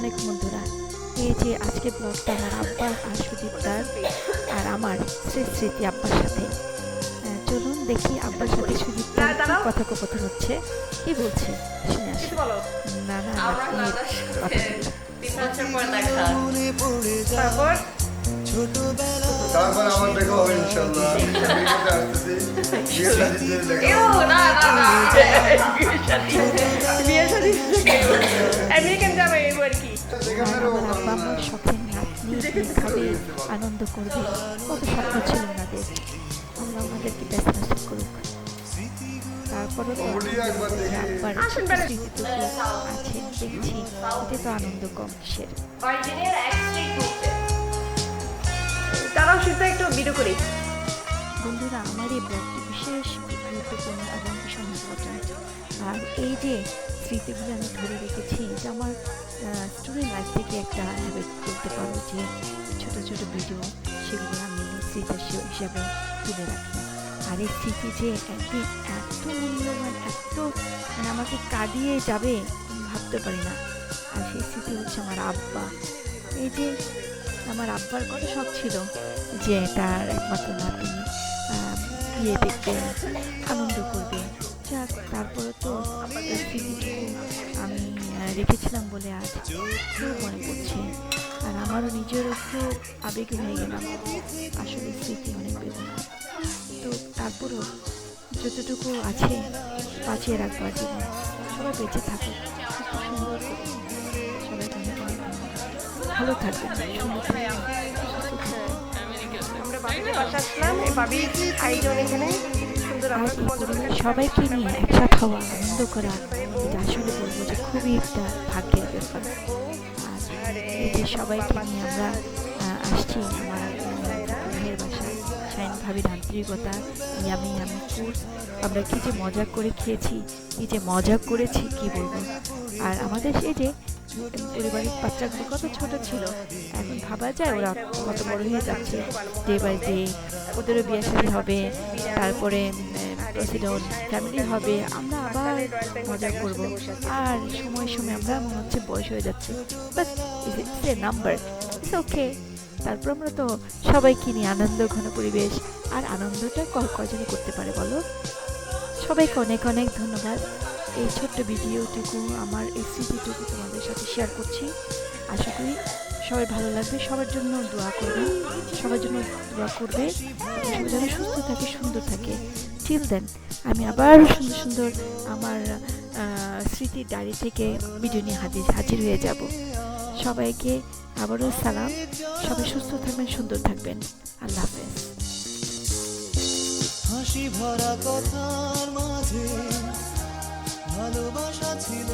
আলাইকুম বন্ধুরা। এই যে আজকে ব্লগটা আমার আব্বা আর সুদীপদার আর আমার শ্রী স্মৃতি আব্বার সাথে। আহ, চলুন দেখি আব্বার সাথে সুদীপদার কি কথোপকথন হচ্ছে কি বলছে শুনে আসি। না না কথা তারপর? তারপর আমার দেখা হবে। ইনশাল্লাহ আমেরিকান যাবে আমার আব্বা আমার শখের নাতনি খাবে আনন্দ করবে? কত স্বপ্ন ছিল ওনাদের। আল্লাহ ওনাদেরকে ব্যস্ত করুক। আব্বার স্মৃতিটুকু আছে দেখছি। এতে তো আনন্দ কম কিসের এক্সট্রিট ঘুরতে। একটু ভিডিও করি। বন্ধুরা আমার এই ব্লগটি বিশেষ গুরুত্বপূর্ণ এবং ভীষণ আর এই যে স্মৃতিগুলো আমি ধরে রেখেছি। এটা আমার স্টুডেন্ট লাইফ থেকে একটা হ্যাবিট করতে পারব যে, ছোট ছোট ভিডিও সেগুলো আমি স্মৃতি হিসাবে তুলে রাখি। আর এই স্মৃতি যে একদিন এত মূল্যবান, এত মানে আমাকে কাঁদিয়ে যাবে, আমি ভাবতে পারি না। আর সেই স্মৃতি হচ্ছে আমার আব্বা। এই যে আমার আব্বার কত শখ ছিল যে, তার একমাত্র নাতি বিয়ে দেখবে আনন্দ করবে। তো স্মৃতিটুকু আমি রেখেছিলাম বলে আজ খুব মনে পড়ছে। আর আমারও নিজেরও একটু আবেগী হয়ে গেলাম আসলে স্মৃতি অনেক বেদনা। তো তারপরেও যতটুকু আছে বাঁচিয়ে রাখব জীবন সবাই বেঁচে থাকুক। ভালো থাকবেন আমরা আসলাম। এই বাবির আয়োজন এখানে। সবাইকে নিয়ে একসাথ হওয়া, আনন্দ করা, এটা আসলে বলব যে খুবই একটা ভাগ্যের ব্যাপার। আর এই সবাইকে নিয়ে আমরা আসছি আমার ভাইয়ের বাসায়। শাইন ভাবির ইয়ামি ইয়ামি ফুড আমরা কি যে মজা করে খেয়েছি, কি যে মজা করেছি, কি বলব। আর আমাদের সেই যে পরিবারের বাচ্চাগুলো কত ছোট ছিল, এখন ভাবা যায় ওরা কত বড় হয়ে যাচ্ছে। ডে বাই ডে ওদেরও বিয়ে হবে, তারপরে প্রেসিডেন্ট ফ্যামিলি হবে, আমরা আবার মজা করব। আর সময় সময় আমরা মনে হচ্ছে বয়স হয়ে যাচ্ছে। But it's a number it's okay তারপর আমরা তো সবাইকে নিয়ে আনন্দ, ঘন পরিবেশ আর আনন্দটা ক- কজনে করতে পারে বলো? সবাইকে অনেক অনেক ধন্যবাদ। এই ছোট্ট ভিডিওটুকু, আমার এই স্মৃতিটুকু তোমাদের সাথে শেয়ার করছি। আশা করি সবাই ভালো লাগবে। সবার জন্য দোয়া করবে। সবার জন্য দোয়া করবে। সবাই যেন সুস্থ থাকে, সুন্দর থাকে। টিল দেন আমি আবার সুন্দর সুন্দর আমার স্মৃতির ডায়েরি থেকে ভিডিও নিয়ে হাজির হাজির হয়ে যাব। সবাইকে আবারও সালাম। সবাই সুস্থ থাকবেন, সুন্দর থাকবেন। আল্লাহ হাফেজ। হাসি ভরা কথার মাঝে ভালোবাসা ছিল